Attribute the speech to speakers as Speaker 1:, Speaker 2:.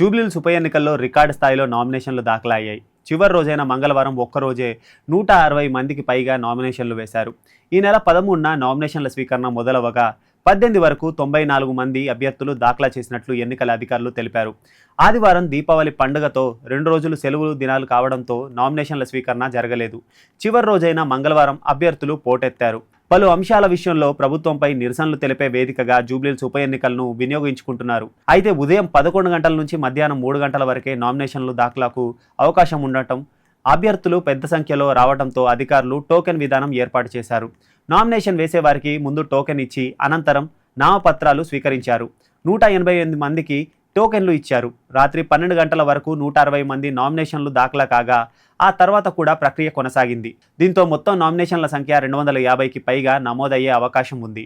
Speaker 1: జూబ్లీహిల్స్ ఉప ఎన్నికల్లో రికార్డు స్థాయిలో నామినేషన్లు దాఖలయ్యాయి. చివరి రోజైన మంగళవారం ఒక్కరోజే నూట అరవై మందికి పైగా నామినేషన్లు వేశారు. ఈ నెల పదమూడున నామినేషన్ల స్వీకరణ మొదలవగా పద్దెనిమిది వరకు తొంభై నాలుగు మంది అభ్యర్థులు దాఖలా చేసినట్లు ఎన్నికల అధికారులు తెలిపారు. ఆదివారం దీపావళి పండుగతో రెండు రోజులు సెలవులు దినాలు కావడంతో నామినేషన్ల స్వీకరణ జరగలేదు. చివరి రోజైన మంగళవారం అభ్యర్థులు పోటెత్తారు. పలు అంశాల విషయంలో ప్రభుత్వంపై నిరసనలు తెలిపే వేదికగా జూబ్లీల్స్ ఉప ఎన్నికలను వినియోగించుకుంటున్నారు. అయితే ఉదయం పదకొండు గంటల నుంచి మధ్యాహ్నం మూడు గంటల వరకే నామినేషన్లు దాఖలాకు అవకాశం ఉండటం అభ్యర్థులు పెద్ద సంఖ్యలో రావడంతో అధికారులు టోకెన్ విధానం ఏర్పాటు చేశారు. నామినేషన్ వేసేవారికి ముందు టోకెన్ ఇచ్చి అనంతరం నామపత్రాలు స్వీకరించారు. నూట ఎనభై ఎనిమిది మందికి టోకెన్లు ఇచ్చారు. రాత్రి పన్నెండు గంటల వరకు నూట అరవై మంది నామినేషన్లు దాఖలా కాగా ఆ తర్వాత కూడా ప్రక్రియ కొనసాగింది. దీంతో మొత్తం నామినేషన్ల సంఖ్య రెండు వందల యాభైకి పైగా నమోదయ్యే అవకాశం ఉంది.